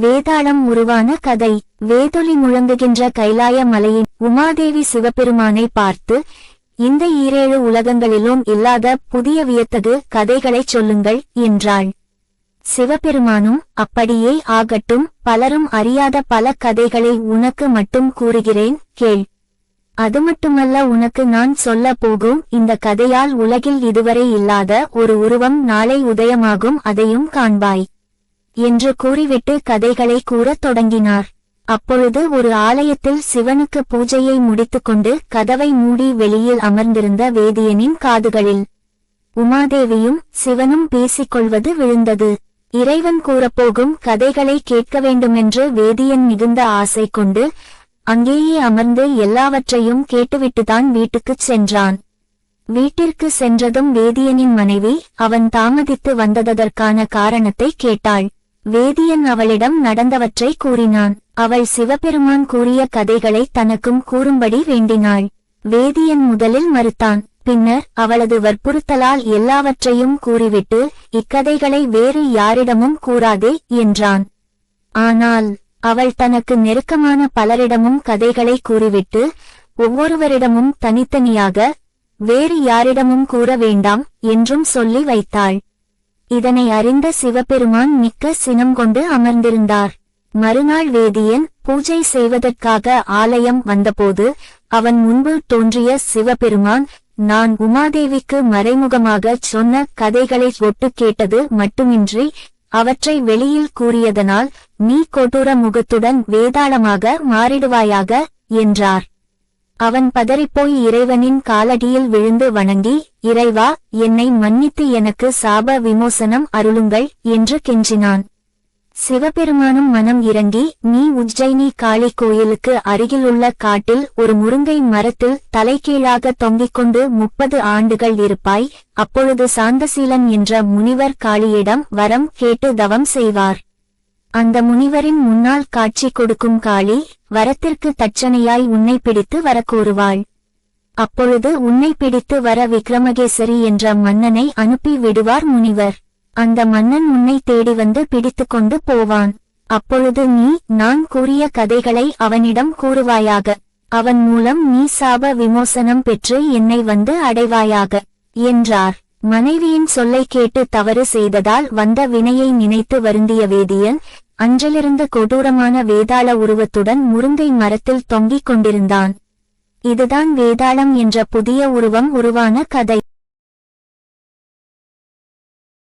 வேதாளம் உருவான கதை. வேதொலி முழங்குகின்ற கைலாய மலையின் உமாதேவி சிவபெருமானை பார்த்து இந்த ஈரேழு உலகங்களிலும் இல்லாத புதிய வியத்தகு கதைகளைச் சொல்லுங்கள் என்றாள். சிவபெருமானும் அப்படியே ஆகட்டும் பலரும் அறியாத பல கதைகளை உனக்கு மட்டும் கூறுகிறேன் கேள். அது மட்டுமல்ல உனக்கு நான் சொல்ல போகும் இந்த கதையால் உலகில் இதுவரை இல்லாத ஒரு உருவம் நாளை உதயமாகும் அதையும் காண்பாய். என்று கூறிவிட்டு கதைகளை கூறத் தொடங்கினார். அப்பொழுது ஒரு ஆலயத்தில் சிவனுக்கு பூஜையை முடித்துக்கொண்டு கதவை மூடி வெளியில் அமர்ந்திருந்த வேதியனின் காதுகளில். உமாதேவியும் சிவனும் பேசிக்கொள்வது விழுந்தது. இறைவன் கூறப்போகும் கதைகளை கேட்க வேண்டுமென்று வேதியன் மிகுந்த ஆசை கொண்டு அங்கேயே அமர்ந்து எல்லாவற்றையும் கேட்டுவிட்டுதான் வீட்டுக்குச் சென்றான். வீட்டிற்கு சென்றதும் வேதியனின் மனைவி அவன் தாமதித்து வந்ததற்கான காரணத்தை கேட்டாள். வேதியன் அவளிடம் நடந்தவற்றை கூறினான். அவள் சிவபெருமான் கூறிய கதைகளை தனக்கும் கூறும்படி வேண்டினாள். வேதியன் முதலில் மறுத்தான். பின்னர் அவளது வற்புறுத்தலால் எல்லாவற்றையும் கூறிவிட்டு இக்கதைகளை வேறு யாரிடமும் கூறாதே என்றான். ஆனால் அவள் தனக்கு நெருக்கமான பலரிடமும் கதைகளை கூறிவிட்டு ஒவ்வொருவரிடமும் தனித்தனியாக வேறு யாரிடமும் கூற வேண்டாம் என்றும் சொல்லி வைத்தாள். இதனை அறிந்த சிவபெருமான் மிக்க சினம் கொண்டு அமர்ந்திருந்தார். மறுநாள் வேதியன் பூஜை செய்வதற்காக ஆலயம் வந்தபோது அவன் முன்பு தோன்றிய சிவபெருமான் நான் உமாதேவிக்கு மறைமுகமாகச் சொன்ன கதைகளை ஒட்டு கேட்டது மட்டுமின்றி அவற்றை வெளியில் கூறியதனால் நீ கொடூர முகத்துடன் வேதாளமாக மாறிடுவாயாக என்றார். அவன் பதறிப்போய் இறைவனின் காலடியில் விழுந்து வணங்கி இறைவா என்னை மன்னித்து எனக்கு சாப விமோசனம் அருளுங்கள் என்று கெஞ்சினான். சிவபெருமானும் மனம் இறங்கி நீ உஜ்ஜயினி காளி கோயிலுக்கு அருகிலுள்ள காட்டில் ஒரு முருங்கை மரத்தில் தலைகீழாக தொங்கிக் கொண்டு முப்பது ஆண்டுகள் இருப்பாய். அப்பொழுது சாந்தசீலன் என்ற முனிவர் காளியிடம் வரம் கேட்டு தவம் செய்வார். அந்த முனிவரின் முன்னால் காட்சி கொடுக்கும் காளி வரத்திற்கு தச்சனையாய் உன்னை பிடித்து வரக்கூறுவாள் அப்பொழுது உன்னை பிடித்து வர விக்ரமகேசரி என்ற மன்னனை அனுப்பி விடுவார் முனிவர். அந்த மன்னன் உன்னை தேடி வந்து பிடித்து கொண்டு போவான். அப்பொழுது நீ நான் கூறிய கதைகளை அவனிடம் கூறுவாயாக. அவன் மூலம் நீ சாப விமோசனம் பெற்று என்னை வந்து அடைவாயாக என்றார். மனைவியின் சொல்லை கேட்டு தவறு செய்ததால் வந்த வினையை நினைத்து வருந்திய வேதியன் அன்றிலிருந்து கொடூரமான வேதாள உருவத்துடன் முருங்கை மரத்தில் தொங்கிக் கொண்டிருந்தான். இதுதான் வேதாளம் என்ற புதிய உருவம் உருவான கதை.